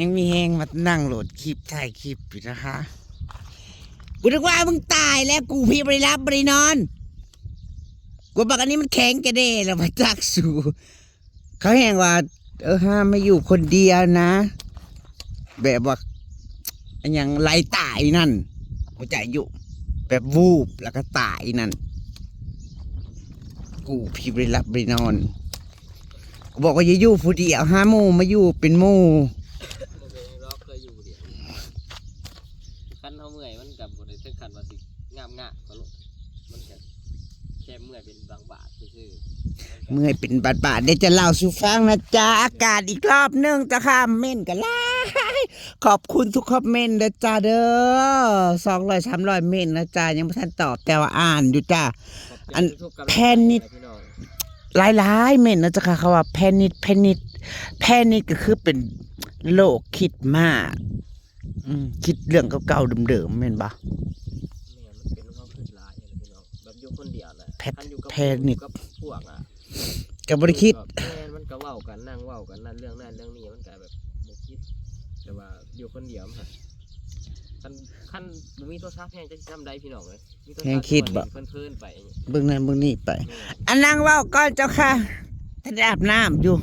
ยังมีแหงมานั่งโหลดคลิปถ่ายคลิปอยู่นะคะกูนึกว่ามึงตายแล้วกูพี่บริรับบรินอน กูบอกอันนี้มันแข็งกระเด้แล้วมาจักสูเขาแหงว่า เออห้ามไม่อยู่คนเดียวนะ แบบว่าอันอย่างไรตายนั่นหัวใจอยู่แบบวูบแล้วก็ตายนั่น กูพี่บริรับบรินอน บอกว่าอย่าอยู่ผู้เดียวห้าหมู่มาอยู่เป็นหมู่บ่เป็นรอกเคยอยู่เดียวคันเฮาเมื่อยมันกับบ่ได้ถึงขั้นว่าสิงามงะก็ลูกมันก็แค่เมื่อยเป็นบางบาทซื่อๆเมื่อยเป็นบาดบาดๆเดี๋ยวจะเล่าสู่ฟังนะจ๊ะอากาศอีกรอบหนึงจะค่ะเม่นกันล่ขอบคุณทุกคอมเมนต์นะจ๊ะเด้อสองร้อยสามร้อยเม่นนะจ๊ะยังไม่ทันตอบแต่ว่าอ่านอยู่จ้ะอันแพนิดพี่น้อง หลายหลายๆเม่นนะจ๊ะค่ะเขาว่าแพนิดแพนิดแพนิดก็คือเป็นโรคคิดมากอืมคิดเรื่องเก่าๆเดิมๆเม่นปะแม่มันเป็นความคิดหลายอย่างเลยพี่น้องแบบอยู่คนเดียวนะแพคันอยู่กับแพนิดกับพวกอะกับบริคิดแม่นมันก็เว้ากันนั่งเว้ากันนั่นเรื่องนั่นเรื่องนี้มันก็แบบบ่คิด แต่ว่าอยู่คนเดียวมัน คันคันบ่มีโทรศัพท์แฮงจะสิทำได้พี่น้องเอ้ยมีโทรศัพท์แฮงคิดบ่ เพิ่นๆไปอย่างเงี้ยเบื้องนั้นเบื้องนี้ไปแม่อันนั่งเว่าก่อนเจ้าค่ะท่านได้อาบน้ำอยู่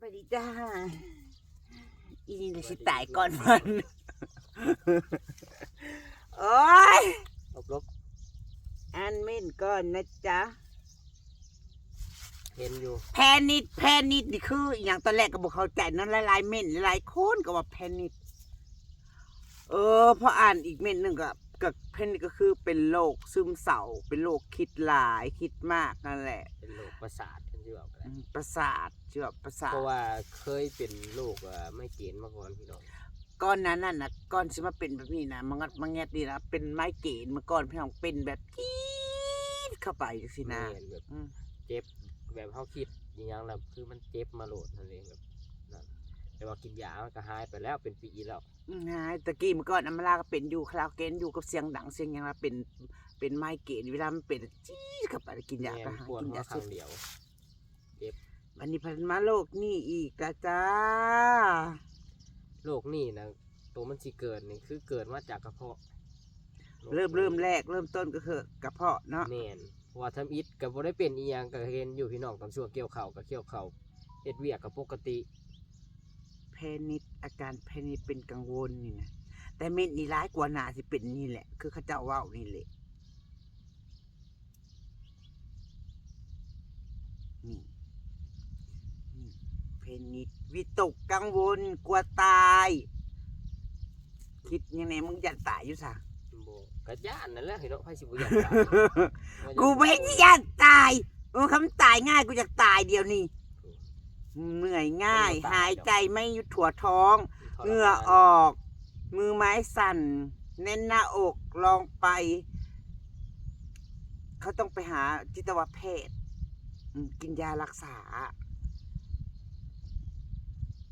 สวัสดีจ้าอีนี่น่ะสิตายก่อนมัน โอ้ยลบอันเม่นก่อนนะจ๊ะๆเห็นอยู่แพนิดแพนิดนี่คืออหย่างตอนแรกก็บอกเข้าใจนั่นหลายๆเม่นหลายๆคนก็ว่าแพนิด เออพออ่านอีกเม่นหนึ่งก็ก็แพนิดก็คือเป็นโรคซึมเศร้าเป็นโรคคิดหลายคิดมากนั่นแหละ เป็นโรคประสาทกันที่ว่ากันอืมประสาทเชื่อประสาทเพราะว่าเคยเป็นโรคอ่าไม่เกณฑ์มาก่อนพี่น้องก้อนนั้นน่ะนะก้อนสิมาเป็นแบบนี้นะมันงัดมันแงดดีนะเป็นไม้เกณฑ์เมื่อก่อนพี่น้องเป็นแบบจี๊ดเข้าไปจังสินะแม่นแบบอืมเจ็บแบบเฮาคิดอหย่างแล้วคือมันเจ็บมาโหลดนั่นเองแบบนั่น แต่ว่ากินยามันก็หายไปแล้วเป็นปีแล้วอืมหายตะกี้เมื่อก่อนอัมมาลาก็เป็นอยู่คาราโอเกะอยู่กับเสียงดังเสียงหยังละเป็นเป็นไม้เกณฑ์เวลามันเป็นจี๊ดเข้าไปกินยาแม่ก็นหายปวดกินหัวยาครั้สุงดเดียวอันนี้พันมาโลกนี่อีกละจ้าโรคนี่นะตัวมันสิเกิดนี่คือเกิดมาจากกระเพาะโคเริ่มเริ่มแรกเริ่มต้นก็คือกระเพาะเนาะแม่นเพราะว่าทำอิฐก็บ่ได้เป็นอีหยังก็เห็นอยู่พี่น้องตอนช่วงเกี่ยวข้าวก็เกี่ยวข้าวเฮ็ดเวียกก็ปกติ แพนิดอาการแพนิดเป็นกังวลนี่นะแต่เม็ดนี่ร้ายกว่าหนาที่เป็นนี่แหละ คือเขาเจ้าเว่านี่แหละนี่นี่เพนิดวิตกกังวลกลัวตาย คิดยังไงมึงอยากตายอยู่สะบ่ก็ย่านนั่นแหละพี่น้องไผสิบ่อยากตายกูไม่ได้อยากตายเออคำตายง่ายกูอยากตายเดียวนี่ เหนื่อยง่าย หายใจไม่หยุดถั่วท้อง เหงื่อออก มือไม้สั่นแน่นหน้าอกลองไป เขาต้องไปหาจิตวแพทย์อืมกินยารักษา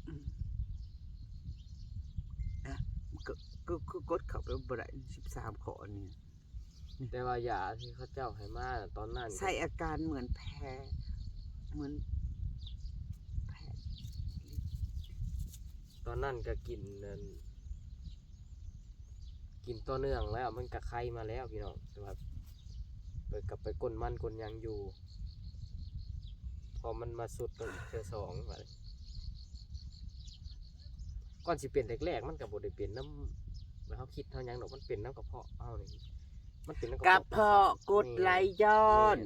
อืมอะก็ก็คือกดเข้าไปบ่ได้สิบสามขอนี่แต่ว่ายาที่เขาเจ้าให้มาน่ะตอนนั้นใส่อาการเหมือนแพ้ เหมือนแพ้ ตอนนั้นก็กินนั่นกินต่อเนื่องแล้วมันก็ไข้มาแล้วพี่น้องแต่ว่าไปกลับไปก้นมันก้นหยังอยู่ พอมันมาสุดตัวอีกเทื่อสองว่าเลยก่อนสิเป็นแรกๆมันก็บ่ได้เป็นน้ำแล้วเขาคิดเท่าหยังดอกมันเป็นน้ำกระเพาะเอานี่มันเป็นน้ำกกระระเพาะกดไหลย้อน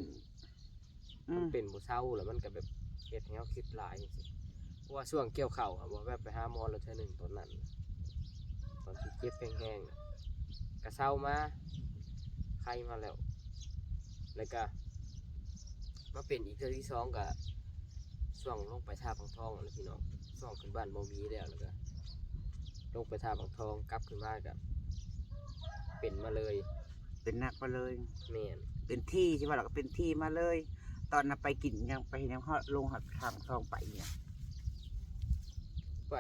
อืมันมเป็นบ่เศร้าแล้วมันก็แบบเฮ็ดให้เราคิดหลายจังซี่เพราะ ว่าช่วงเกี่ยวเข่าวอะบ่แบบไปหาหมอแล้วเทื่อหนึงตอนนั้นตอนที่เจ็บแห้งๆน่ะก็เศร้ามาไข้มาแล้ว แล้วก็มาเป็นอีกเทื่อที่สองก็ช่วงลงไปท่าบางทองนั่นแหละพี่น้องช่วงขึ้นบ้านบ่มีแล้วแล้วก็ลงไปท่าบางทองกลับขึ้นมาก็เป็นมาเลยเป็นหนักมาเลย แม่นเป็นที่ใช่ป่ะเราก็เป็นที่มาเลย ตอนนั้นไปกินยังไปยังหอดลงหัดทางทองไปเนี่ย ไป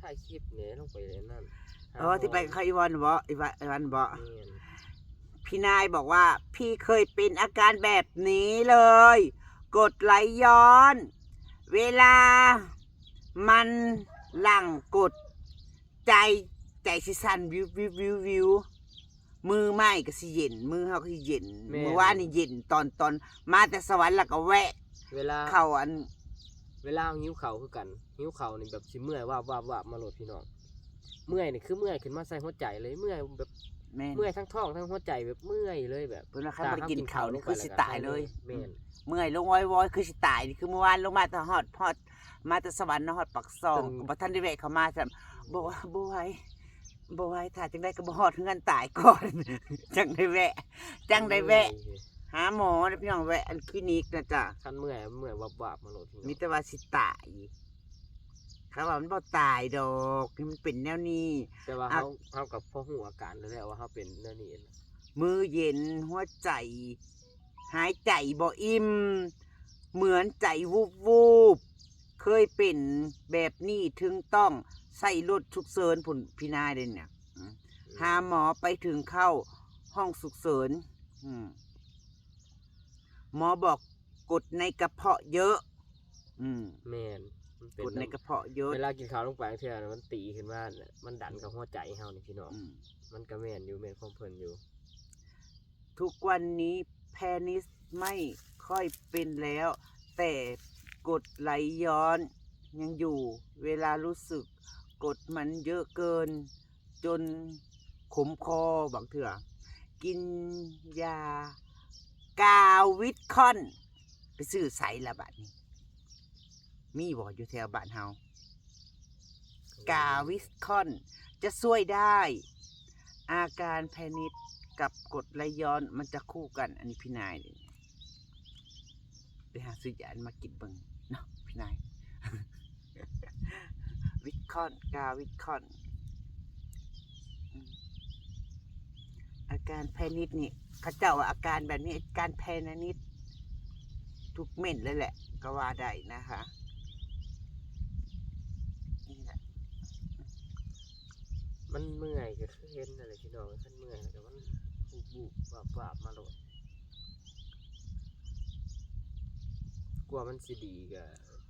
ถ่ายคลิปเนี่ยลงไปเลยนั่นหาเออที่ไปกับเขาอีวันบออีวันอีวันบอแม่นพี่นายบอกว่า พี่เคยเป็นอาการแบบนี้เลย กดไหลย้อน เวลาไม้านหลังกด ใจใจสิสั่นวิววิววิววิวมือไม้ก็สิเย็น มือเฮาก็สิเย็นแม่นเมื่อวานนี่เย็นตอนตอนมาแต่สวรรค์แล้วก็แวะ เวลา เข้าอัน เวลาหิวเข่าวคือกัน หิวเข่าวนี่แบบสิเมื่อยวาบวาบวาบมาโหลดพี่น้อง เมื่อยนี่คือเมื่อยขึ้นมาใส่หัวใจเลยเมื่อยแบบแม่นเมื่อยทั้งท้องทั้งหัวใจแบบเมื่อยเลยแบบเพิ่นว่าคันบ่ได้กินข้าวนี่คือสิตายเลย แม่นเมื่อยลงว้อยๆคือสิตายนี่คือเมื่อวานลงมาแต่ฮอดฮอดมาแต่สวรรค์เนาะฮอดปักซองบ่ทันได้แวะเข้ามาซ้ํบอกว่าบ่ไหวบ่ไหวถ้าจังได๋ก็บ่ฮอดเฮือนตายก่อน จังได้แวะ จังได้แวะ หาหมอนะพี่น้องแวะอันคลินิกนะจ๊ะคันเมื่อยเมื่อยวาบวาบมาโหลดพี่น้อง มีแต่ว่าสิตาย เขาว่ามันบ่ตายดอกนี่มันเป็นแนวนี้ แต่ว่าอะเฮาเฮากับพ่อหูอาการแล้วแหละว่าเฮาเป็นแนวนี้นะมือเย็นหัวใจ หายใจบ่อิ่มเหมือนใจวูบวูบๆเคยเป็นแบบนี้ถึงต้องใส่รถฉุกเฉินผุนพี่นายเด่นเนี่ยอืมหาหมอไปถึงเข้าห้องฉุกเฉินอืมหมอบอกกดในกระเพาะเยอะ อืม แม่นมันเป็น กดในกระเพาะเยอะเวลากินข้าวลงไปเทื่อน่ะมันตีขึ้นมาน่ะมันดันกับหัวใจเฮานี่พี่น้องอืมมันก็แม่นอยู่แม่นของเพิ่นอยู่ ทุกวันนี้แพนิสไม่ค่อยเป็นแล้ว แต่กดไหลย้อนยังอยู่ เวลารู้สึก กดมันเยอะเกิน จนขมคอบางเถื่อกินยากาววิตคอน ไปซื้อใส่ละบาทนี้ มีบ่อยู่แถวบ้านเฮากาวิสคอน จะช่วยได้ อาการแพนิสกับกดไหลย้อนมันจะคู่กัน อันนี้พี่นายเลยไปหาซื้อยานมากินเบิ่งเนาะพี่นาย วิตคอน กาวิตคอนอืมอาการแพนิสนี่เขาเจ้าอาการแบบนี้อาการแพนิสทุกเม่นเลยแหละ ก็ว่าได้นะคะนี่แหละ มันเมื่อยก็คือเห็นอะไรพี่น้องท่านเมื่อยแต่มันบูบบูบวาบวาบมาโหลดกลัวมันสิดีก็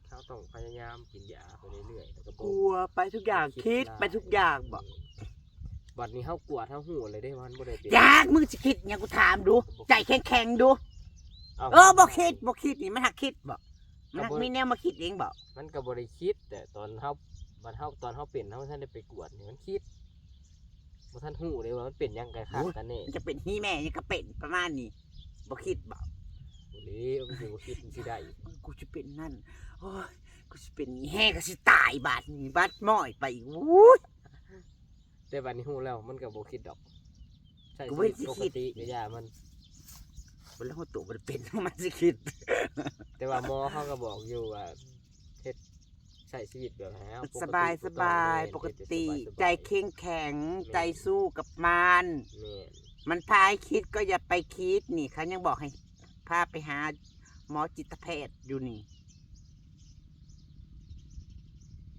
เขาต้องพยายามกินยาไปเรื่อยๆแล้วก็กลัวไปทุกอย่างคิดไปทุกอย่างบอกบัดนี้เฮากลัวเฮาหูเลยได้ว่ามันบ่ได้เป็นอยากมึงจะคิดอย่างกูถามดู ใจแข็งๆดูาเออบ่คิดบ่คิดนี่มันหักคิดบ่มันหักมีแนวมาคิดเองบ่มันก็บ่ได้คิด แต่ตอนเฮาบัดเฮาตอนเฮาเป็นเฮาท่านได้ไปกวดนี่มันคิด บ่ท่านหูเลยว่ามันเป็นหยังไงคักกันแน่มันจะเป็นฮีแม่ยังก็เป็นประมาณนี้บ่คิดบ่หรือมันสิบ่คิดมันสิได้เออกูจะเป็นนั่นโอ้ยกูจะเป็นนี่แห่ก็สิตายบาดนี้บาดม้อยไปอู้ย แต่บัดนี้หูแล้วมันก็บ่คิดดอกใช่กูชีไม่วิตสิปคิกดติก็ย่ามันบ่แล้วหัวโตบ่ได้เป็นมันสิคิดแต่ว่าหมอเขาก็บอกอยู่ว่าเฮ็ด ใช้ชีวิตแบบให้เฮาสบายสบายปกติ ใจเข่งแข็ง ใจสู้กับมันแม่นมันพาให้คิดก็อย่าไปคิดนี่เขายังบอกให้พาไปหาหมอจิตแพทย์อยู่นี่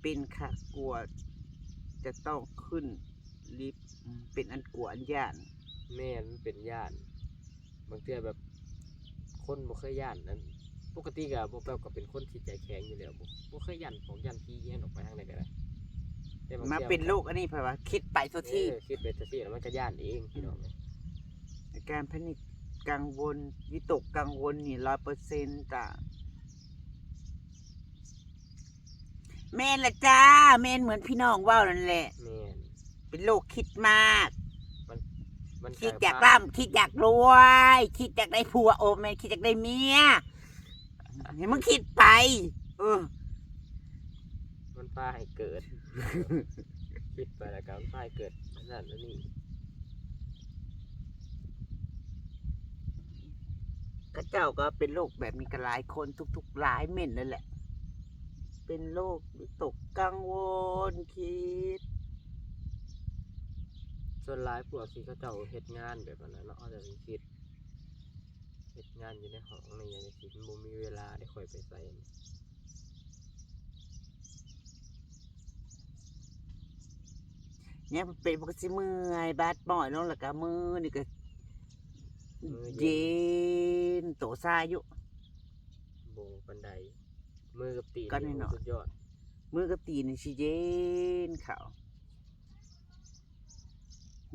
เป็นค่ะกลัวจะต้องขึ้นลิฟต์อืมเป็นอันกลัวอันย่านแม่นมันเป็นย่าน บางเทื่อแบบคนบ่เคยย่านนั้น ปกติก็บ่แปลก็เป็นคนที่ใจแข็งอยู่แล้วบ่บ่เคยย่านของย่านผีเอียงออกไปทางใดก็ได้แต่บงมาทื่อเป็นโรคอันนี้เพราะว่าคิดไปทุกที่เออคิดไปซะทีแล้วมันก็ย่านเองพี่น้องเอ้ยอาการแพนิคกังวลวิตกกังวลนี่ร้อยเปอร์เซ็นต์จ้ะแม่นละจ้าแม่นเหมือนพี่น้องเว่านั่นแหละ แม่นเป็นโรคคิดมาก มันคิดก็อยากพร่ำคิดอยากรวย คิดอยากได้ผัวโอ้แม่นคิดอยากได้เมีย เห็นมึงคิดไป เออ มันพาให้เกิด คิดไปแล้วก็มันพาให้เกิดอันนั่นอันนี้กระเจ้าก็เป็นโรคแบบนี้กันหลายคนทุกๆหลายเม่นนั่นแหละ เป็นโรควิตกกังวลคิด ส่วนหลายพวกที่เขาเจ้าเฮ็ดงานแบบนั้นเนาะเขาจะสิคิด เฮ็ดงานอยู่ในห้องในอย่างนี้มันบ่มีเวลาได้ค่อยไปใส่เนี่ยมันเป็นปกติเมื่อยบาดบ่อยลงแล้วก็มือนี่ก็มือเย็นโตซาอยู่โบปันไดมือกับตีนก็แน่นอนสุดยอดมือกับตีนนี่สิเย็นเขา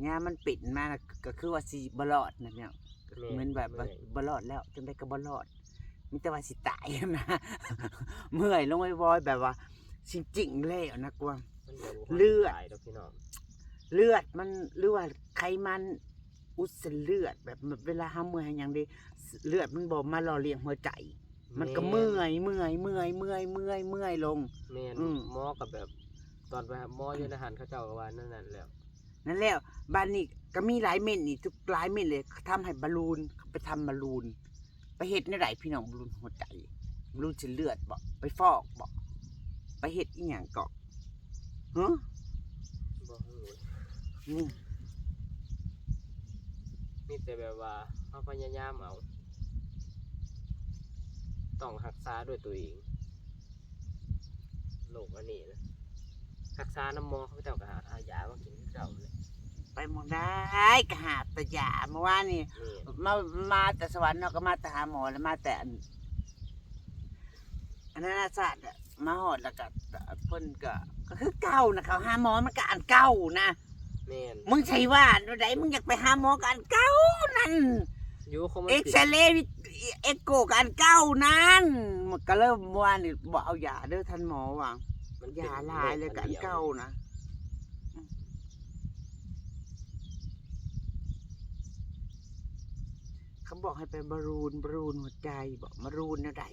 ยามมันปิดมาน่ะก็คือว่าสิบ่รอดนะเนี่ยก็คือ เหมือนแบบว่าบ่รอดแล้วจังได๋ก็บ่รอดมีแต่ว่าสิตายนะเมื่อยลงไปบ่อยแบบว่าสิจริงแล้วนะกว่ามันดี๋ยวบ่เลือดตายดอกพี่น้องเลือดมันหรือว่าไขมันอุดเส้นเลือดแบบเวลาห้าเมื่อยอย่างดีเลือดมันบอกมาหล่อเลี้ยงหัวใจ มันก็เมื่อยเมื่อยเมื่อยเมื่อยเมื่อยเมื่อยลงแม่นอืมหมอกับแบบ ตอนไปหาหมออยู่ในหันเขาเจ้าก็ว่านั่นนั่นแหล้ว นั่นแล้วบ้านนี้ก็มีหลายเม็ดนี่ทุกหลายเม็ดเลยเขาทำให้บอลลูนเขาไปทำบอลลูน ไปเฮ็ดในไหนพี่น้องบอลลูนหัวใจบอลลูนเส้นเลือดบอกไปฟอกบอกไปเฮ็ดอีหยังก็ฮะบ่ฮู้นี่มีแต่แบบว่าเฮาพยายามเอาต้องรักษาด้วยตัวเองโรคอันนี้นะรักษาน้ำหมอเขาเจ้าก็หาหายามากินคือเก่าเลย ไปหมองได้ก็หาแตะยาเมื่อวานนี่นี่มามาแต่สวรรค์เนาะก็มาแต่หาหมอแล้วมาแต่อันอันนั้นนะศาสตร์อะมาหอดแล้วก็เพิ่นก็ก็คือเก่านะเขาหาหมอมันก็อันเก่านะแม่นมึงใช่ว่าอันใดมึงอยากไปหาหมอก็อันเก่านั่น อยู่คงมันเอ็กติดซเรย์เอ็กโกก็อันเก่านั่นมันก็เริ่มเมื่อวานนี่บอกเอายาเด้อท่านหมอว่ามันยาหลายเลยก็อันเก่านะ เขาบอกให้ไปบารูนบารูนหัวใจบอกมารูนอะไร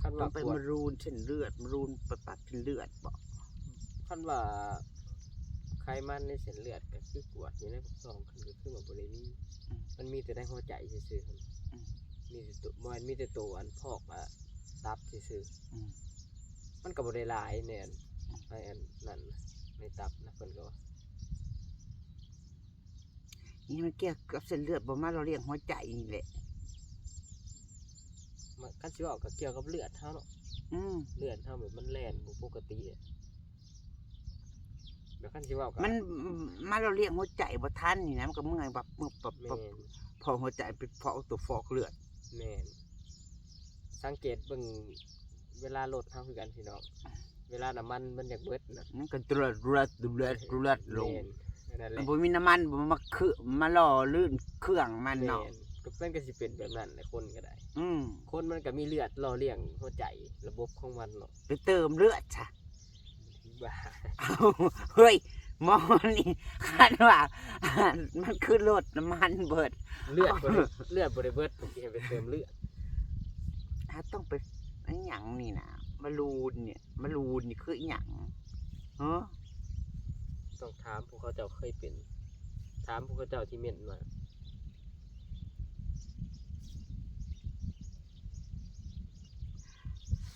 คันต้อว่างไปปวดมารูนเส้นเลือดมารูนไปปัดเส้นเลือดบอกคันว่าไขมันในเส้นเลือดก็คือกวดอยู่ในพวกซองคือก็คือว่าบ่ได้มีมันมีแต่ในหัวใจซื่อๆครับมีแต่ตัวมันมีแต่ตัวอันพอกอะตับซื่อๆมันก็บ่ได้หลายแน่นไอ้อันนั่นน่ะในตับนะเพิ่นก็ว่า นี่มันเกี่ยวกับเส้นเลือดบ่มาเราเรียกหัวใจนี่แหละ มันคันสิเว้าก็เกี่ยวกับเลือดเฮาเนาะอืมเลือดเฮาแบบมันแล่นบ่ปกติอะแล้วคันสิเว้าก็มันมาเราเรียกหัวใจบ่ทันนี่นะมันก็เมื่อยแบบมือแบบแม่แบบนพอหัวใจเป็นเพราะตัวฟอกเลือด แม่นสังเกตเบิ่งเวลารถเฮาคือกันพี่น้องเวลาน้ำมันมันอยากเบิดน่ะมันก็เลือดเลือดเลือดเลือดลงแม่น นั่นแหมัละนบ่มีน้ำมันบ่มาคือมาล่อลื่นเครื่องมันแม่เนาะนก็เป็นก็สิเป็นแบบนั้นแหละคนก็ได้ อืมคนมันก็มีเลือดหล่อเลี้ยงหัวใจระบบของมันเนาะไปเติมเลือดจ้ะบ้าเอาเฮ้ยหมอนี่คาดว่ามันคือรถน้ำมันเบิดเลือดบ่ได้เลือดบ่ได้เบิดผมสิให้ไปเติมเลือดถ้าต้องไปไอ้หยังนี่นะมารูนเนี่ยมารูนนี่คืออหยังเออ ต้องถามผู้เขาเจ้าเคยเป็น ถามผู้เขาเจ้าที่เม่นมา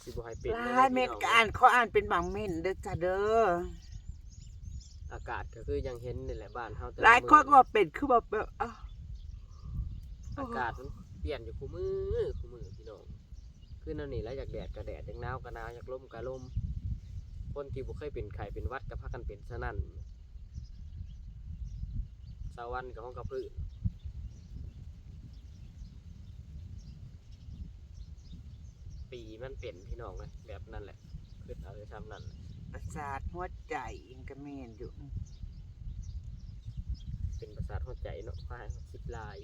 สิบ่ให้เป็นลายเม็ดก็อ่านเขาอ่านเป็นบางเม็ดเด้อจ้ะเด้ออากาศก็คือยังเห็นนี่แหละบ้านเฮาแต่ะหลายคนมื้ก็ว่าเป็นคือแบบแบบอ้าวอากาศมันเปลี่ยนอยู่คู่มือคู่มือพี่น้องคือนั่นนี่แล้วอยากแดดก็แดดอยากหนาวก็หนาวอยากลมก็ลมคนที่บ่เคยเป็นไข้เป็นหวัดก็พากันเป็นซะนั่นสาวันกับห้องกระพือปีมันเป็นพี่น้องเลยแบบนั้นแหละคือเอาไปทำนั่นแหละประสาทหัวใจอิงก็แม่นอยู่ เป็นประสาทหัวใจเนาะพายคิดหลาย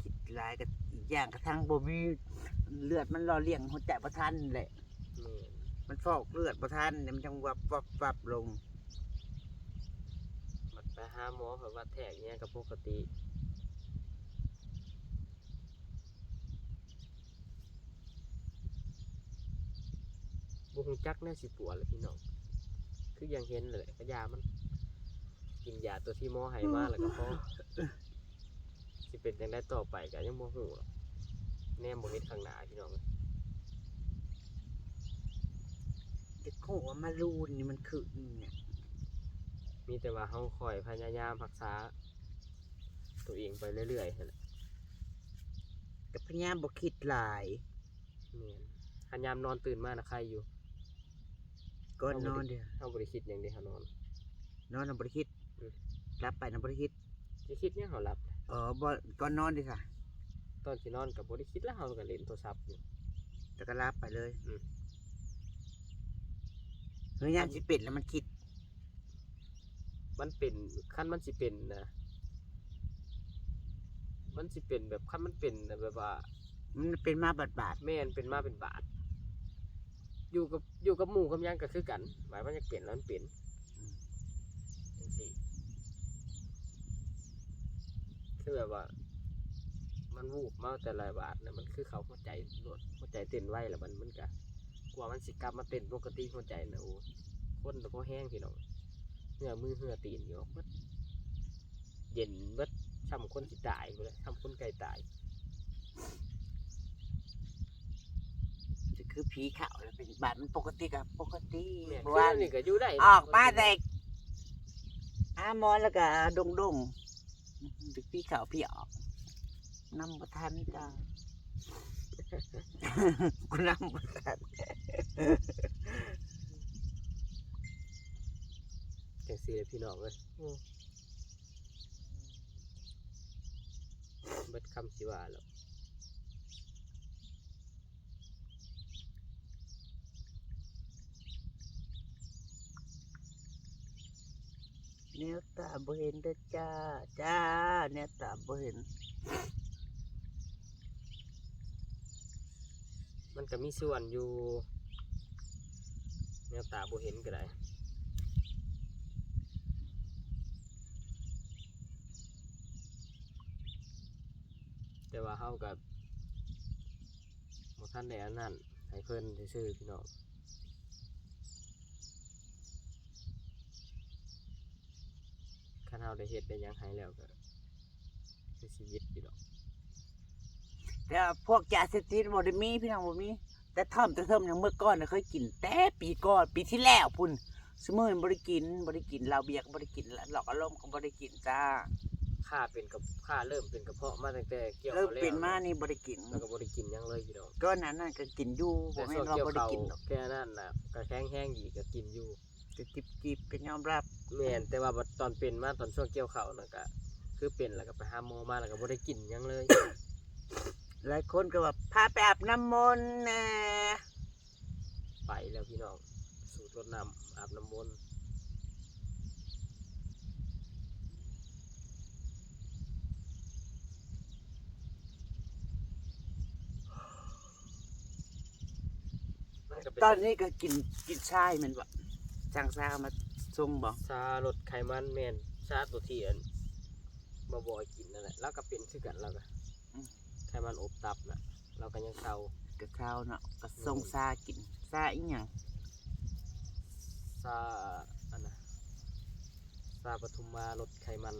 คิดหลายก็อีกอย่างกระทั่งบ่มีเลือดมันรอเลี้ยงหัวใจบ่ทันแหละ แม่นมันฟอกเลือดบ่ทันเนี่ยมันจังวับวับวับลงบัดไป หาหมอเพราะว่าแทกเนี่ยก็ปกติบุคจักแน่สิปวดเลยพี่น้อง คือยังเห็นเลยก็ยามัน กินยาตัวที่หมอให้มาแล้วก็พอสิเป็นยังได้ต่อไปก็ยังโมหูหรอแนมบ่เห็นข้างหน้าพี่น้องเด็กโหว่ามารูนนี่มันคืออีหยัง มีแต่ว่าเฮาคอยพยายามรักษา ตัวเองไปเรื่อยๆนั่นแหละก็พยายามบ่คิดหลายแม่นพยายามนอนตื่นมานะใครอยู่ก่อนนอนเด้อเฮาบ่ได้คิดหยังเด้เฮานอน นอนน่ะบ่ได้คิดอืมหลับไปน่ะบ่ได้คิดสิคิดหยังเฮาหลับ เออบ่ก่อนนอนดิค่ะ ตอนสินอนก็บ่ได้คิดแล้วเฮาก็เล่นโทรศัพท์อยู่ แต่ก็รับไปเลยอืม เฮ้ยยามสิเป็นแล้วมันคิด มันเป็นคันมันสิเป็นนะ มันสิเป็นแบบคันมันเป็นน่ะแบบว่ามันเป็นมาบาดบาดแม่นเป็นมาเป็นบาทอยู่กับอยู่กับหมู่กับหยังก็คือกัน หมายว่าจะเปลี่ยนแล้วมันเปลี่ยนจังซี่คือแบบว่า มันวูบมาแต่ละบาทนะมันคือเขาหัวใจรวดหัวใจเต้นไวแล้วมันมันก็กลัวมันสิกลับมาเต้นปกติหัวใจนะโอ้คนแต่พอแห้งพี่น้อง เหื่อมือเหื่อตีนอยู่ออกเบิดเย็นเบิดช้ำคนสิตายไปเลยช้ำคนไก่ตายจะคือผีเขาแล้วเป็นบาดมันปกติกับปกติแม่นเพราะคือว่าอันนี่ก็อยู่ได้ออกมาแต่อามอนแล้วก็ดงดงดึกพี่เขาพี่ออกนำประทันจ้ากูนำประทัน จังซี่เลยพี่น้องเลยเบิดคำสิว่าแล้วเนี้ยตาบ่เห็นเด้อจ้า จ้าเนี้ยตาบ่เห็น มันก็มีส่วนอยู่ แนวตาบ่เห็นก็ได้ แต่ว่าเฮากับบ่ทันได้อันนั้นให้เพิ่นซื่อๆพี่น้องคันเฮาได้เฮ็ดได้หยังให้แล้วก็คือชีวิตพี่น้องแต่พวกยาเสพติดบ่ได้มีพี่น้องบ่มี แต่ท่อมแต่เทิมอย่างเมื่อก่อนน่ะเคยกิน แต่ปีก่อนปีที่แล้วพุ่นสมือนบ่ได้กินบ่ได้กินเหล้าเบียร์ก็บ่ได้กินหลอกอารมณ์ก็บ่ได้กินจ้า ค่าเป็นกับค่าเริ่มเป็นกระเพาะมาตั้งแต่เกี่ยวเริ่มข้าวแล้วเป็นมานี่บ่ได้กินแล้วก็บ่ได้กินหยังเลยพี่น้องก็นั้นน่ะก็กินอยู่บ่แต่แม่ช่วนงว่าเกี่ยวบ่ได้เขากินหรอกแค่นั้นน่ะก็แข็งแห้งดีก็กินอยู่แต่จิบๆก็ยอมรับแม่นแต่ว่าบัดตอนเป็นมาตอนช่วงเกี่ยวเขาน่ะก็คือเป็นแล้วก็ไปหาหมอมาแล้วก็บ่ได้กินหยังเลย หลายคนก็ว่าพาไปอาบน้ำมนต์นะไปแล้วพี่น้องสูตรรดน้ำอาบน้ำมนต์ มันก็เป็นตอนนี้ก็กินกินชายแมันบ่จังซาเอามาส่งบ่ชาลดไขมันแม่นชาตัวที่อันบ่บ่ให้กินนั่นแหละแล้วก็เป็นคือกันแล้วก็ไขมันอบตับน่ะเราก็ยังเศร้าก็ข้าวเนาะก็ส่งซากินซาอีหยังซาอันนะซาปทุมมาลดไขมัน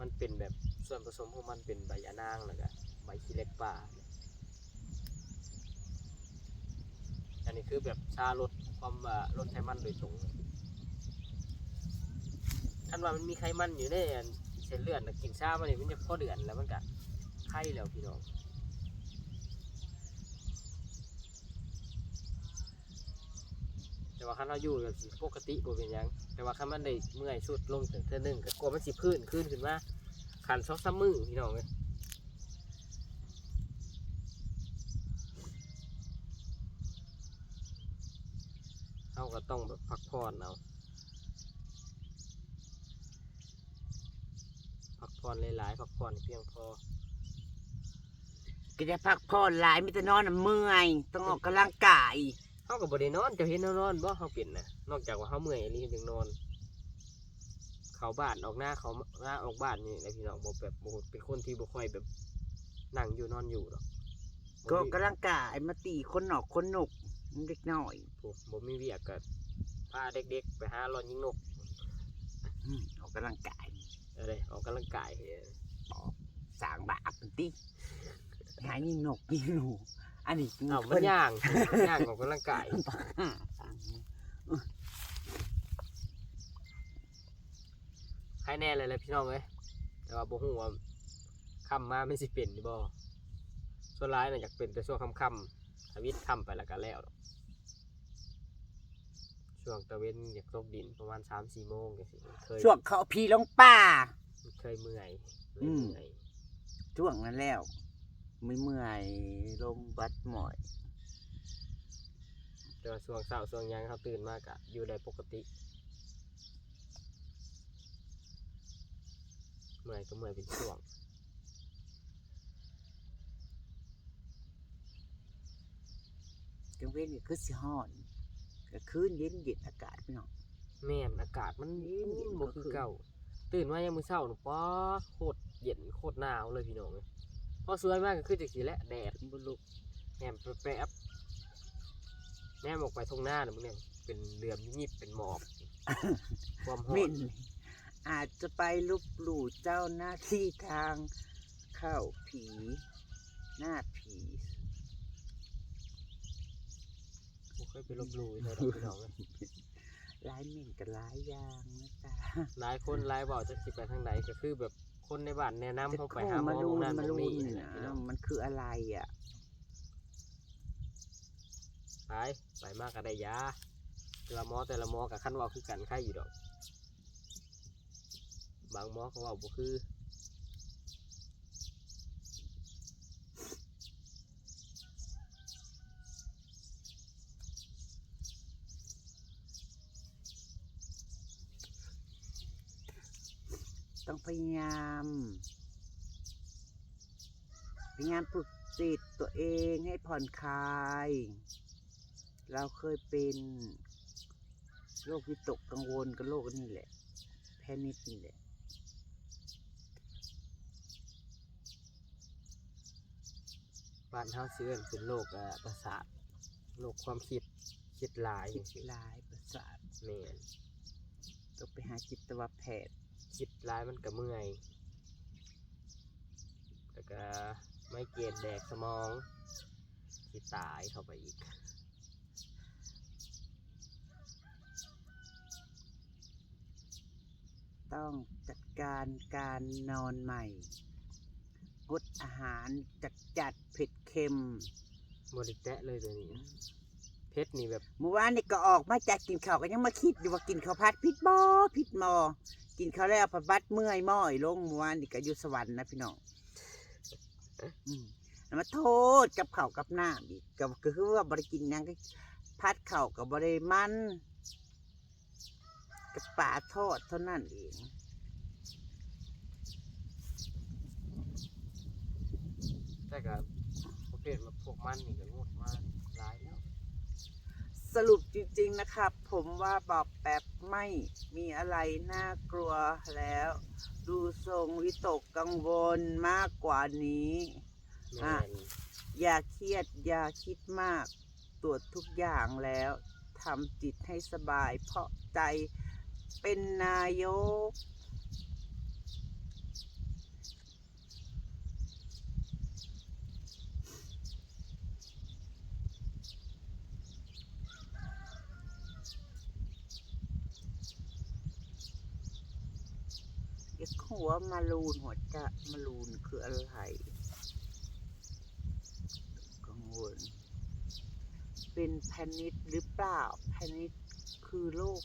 มันเป็นแบบส่วนผสมของมันเป็นใบยานางแล้วก็ใบขี้เหล็กป่าอัน นี้คือแบบชาลดความว่าลดไขมันโดยตรงท่านว่ามันมีไขมันอยู่ในอันเส้นเลือดนะกินชามันนี่มันจะพอเดือนแล้วมันก็ไข้แล้วพี่น้องแต่ว่าคันเราอยู่แบบสิปกติบ่เป็นหยัง แต่ว่าคันมันได้เมื่อยสุดลงถึงเท่านึงก็กลัวมันสิพื้นขึ้นขึ้นมาขันซอกซ้ำมือพี่น้องเลย เราก็ต้องแบบพักผ่อนเอาพักผ่อนหลายๆพักผ่อนให้เพียงพอ ก็จะพักผ่อนหลายมีแต่นอนน่ะเมื่อยต้องออกกำลังกายเขาก็บ่ได้นอนเจะเห็นเขานอนบ่เขาเป็นนะนอกจากว่าเขาเมื่อยอันนี้ถึงนอน เขาบ้านออกหน้าเขาหน้าออกบ้านนี่แหละพี่น้องบ่แบบบ่เป็นคนที่บ่ค่อยแบบนั่งอยู่นอนอยู่หรอกก็บ่ออกมีกำลังกายมาตีคนนอกคนนก เด็กน้อยบ่บ่มีเวียกก็พาเด็กๆ ไปหารอนยิงนกอืมออกกำลังกายอะไรออกกำลังกายเออสร้างบาปเป็นติหายิงนกยิงหนูอันนี้เอ้ามันย่างมันย่างออกกำลังกายอ่าใครแน่เลยแหละพี่น้องเอ้ยแต่ว่าบ่ฮู้ว่าค่ำมาไม่นสิเป็นหรือบ่ส่วนร้ายน่ะอยากเป็นแต่ช่วงค่ำๆท วิตค่ำไปแล้วก็แล้วดอกช่วงตะเวนอยากตกดินประมาณ3-4โมงจังซี่เคยช่วงเขาพีลงป่า เคยเมื่อยเลยอืม เมื่อยช่วงนั้นแล้วไม่เมื่อยลมบัดหมอย แต่ว่าช่วงเช้าช่วงหยังเขาตื่นมากอะอยู่ได้ปกติเมื่อยก็เมื่อยเป็นช่วง กลางเว้นก็คือสิฮ้อนก็คืนเย็นเย็นอากาศพี่น้อง แม่นอากาศมันเย็นเย็นบ่คือ เก่า ตื่นมายังมื้อเช้าหนูป้าโคตรเย็นโคตรหนาวเลยพี่น้องเอ้ยพอสวยมากก็คือจังซี่แหละแดดบ่ลุกแหมแป๊บๆแนมออกไปทงหน้าน่ะมึงเนี่ยเป็นเรือมยิบเป็นหมอก ความร้อมินนอาจจะไปลบหลู่เจ้าหน้าที่ทางเข้าผี หน้าผี บ่เคยไปลบหลู่ใช่ดอกพี่น้องเอ้ยร้ายมินกับร้ายอยางนะจ๊ะหลายคนหลายเว้าจักสิไปทางใดก็คือแบบคนในบ้านแนะนำจะเขาไปโค้หาหมมาอลูโรงนนั้นมาโรลูงนนี้นี่นี่แหละนะพี่น้องมันคืออะไรอะไปไปมากก็ได้ยาแต่ละหมอแต่ละหมอกับคันเว่าคือกันไข่อยู่ดอก บางหมอเขาเว่าบ่คือ ต้องพยายาม พยายามฝึกจิตตัวเองให้ผ่อนคลาย เราเคยเป็นโรควิตกกังวลกับโรคนี่แหละ แพนิคนี่แหละบ้านเฮาสิเอิ้นเป็นโรคเอ่อประสาทโรคความคิดคิดหลายคิจัดงซี่ลายประสาทแม่นต้องไปหาจิตวแพทย์ คิดหลายมันก็เมื่อยแล้วก็ไม่เกลียดแดกสมองสิตายเข้าไปอีกต้องจัดการการนอนใหม่งดอาหารจัดจัดๆเผ็ดเค็มบ่ได้แตะเลยตัวนี้เพชรนี่แบบ เมื่อวานนี่ก็ออกมาจากกินข้าวก็ยังมาคิดอยู่ว่ากินข้าวผัดพิษบอพิษมอ กินข้าวแล้วผัดบัดเมื่อยม้อยลงเมื่อวานนี่ก็อยู่สวรรค์นะพี่น้องอืมแล้วมาโทษกับเข้าวกับหน้ำอีกก็ก็คือว่าบริกินหยังก็พัดเข้าวกับบริมันกับป่าทอดเท่านั้นเองแต่ก็ประเภทแบพวกมันนี่ก็งดมาหลายแล้ว สรุปจริงๆนะครับ ผมว่าบอบแป๊บไม่มีอะไรน่ากลัวแล้ว ดูทรงวิตกกังวลมากกว่านี้แม่นอย่าเครียดอย่าคิดมาก ตรวจทุกอย่างแล้วทำจิตให้สบาย เพราะใจเป็นนายก หัวมาลูนหัวจะมาลูนคืออะไรกังวลเป็นแพนิคหรือเปล่าแพนิคคือโรค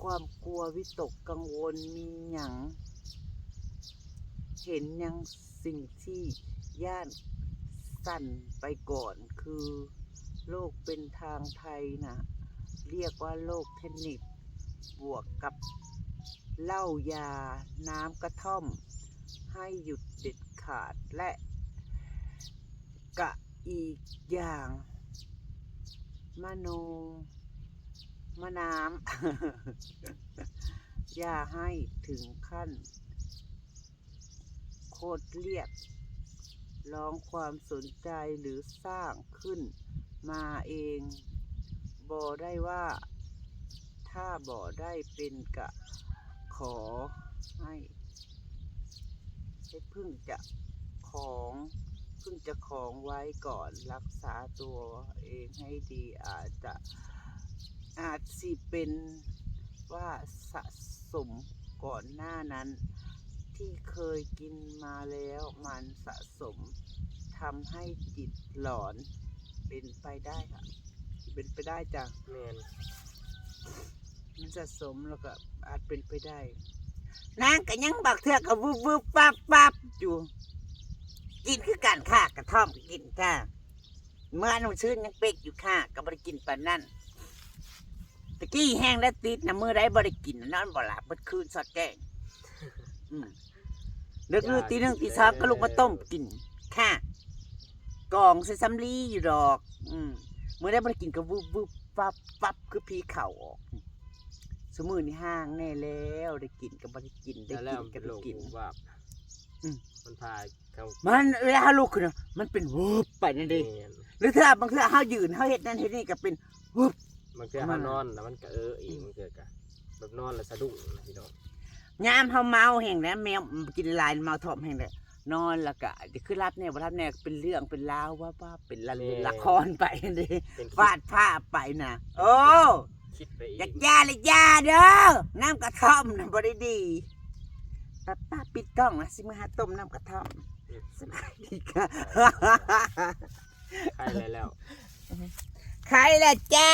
ความกลัววิตกกังวลมีอย่างเห็นอยังสิ่งที่ย่านสั่นไปก่อนคือโรคเป็นทางไทยนะเรียกว่าโรคเทนนิสบวกกับ เหล้ายา น้ำกระท่อม ให้หยุดเด็ดขาดและกะอีกอย่างมโนมะน้ำ อย่าให้ถึงขั้น โคตรเรียก ร้องความสนใจหรือสร้างขึ้นมาเองบอได้ว่า ถ้าบอได้เป็นกะ ขอให้ให้พึ่งจะของพึ่งจะของไว้ก่อนรักษาตัวเองให้ดีอาจจะอาจสิเป็นว่าสะสมก่อนหน้านั้น ที่เคยกินมาแล้วมันสะสมทำให้จิตหลอนเป็นไปได้ค่ะ เป็นไปได้จ้ะแม่น มันสะสมแล้วก็อาจเป็นไปได้ นางก็ยังบักเทือกก็วึบวึบปับปับอยู่ กินคือการค่ากระท่อมก็กินค่ะเมื่อนุ่มชื่นยังเป็กอยู่ค่ะก็บริกินปานนั่นตะกี้แห้งแล้วติดนะมือได้บริกินนอนบ่หลับเบิดคืนสอดแกงอืมเลิกลือตีหนึ่งตีสามก็ลุกมาต้มกินค่ะกองใส่สำลีอยู่ดอก อืมเมื่อได้บริกินก็วึบวึบปับปับคือพีเข่าออก สมือนี่ห้างแน่แล้วได้กินก็บริกินได้แล้วกิแล้วนมันก็เป็นโรคได้กิน ว่าบอืม มันพาเขามันเวลาลุกขึ้นน่ะมันเป็นวูบไปนั่นเองแม่นหรือถ้าบางทีเฮายืนเฮาเฮ็ดนั่นเฮ็ดนี่ก็เป็นวูบ มันเกิดมัเฮานนอนแล้วมันก็เอออีกมันเกิดกะแบบนอนแล้วสะดุ้งนะพี่น้องยามเฮาเมาแห่งแล้วแมวกินหลายเมาทอมแห่งแล้วนอนแล้วก็จะคือรับแนวบ่รับแนวเป็นเรื่องเป็นราวว่าว่าเป็นละละครไปนั่นเด้เป็นฟาดผ้าไปนะโอ้ คิดไปอีอยากกยาเลยยาเด้อน้ำกระท่อมน่ะบ่ได้ดีป้าป้าปิดกล้องนะสิมาหาต้มน้ำกระท่อมสบายดีค่ะใครแล้วแล้วขายละจ้า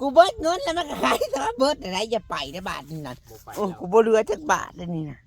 กูเบิดเงินแล้วมันก็ขายแต่ว่าเบิดอะไรอย่าไปนะบาทนี่นะโมไปโอ้แล้ว กูบ่เหลือจักบาทเลยนี่นะ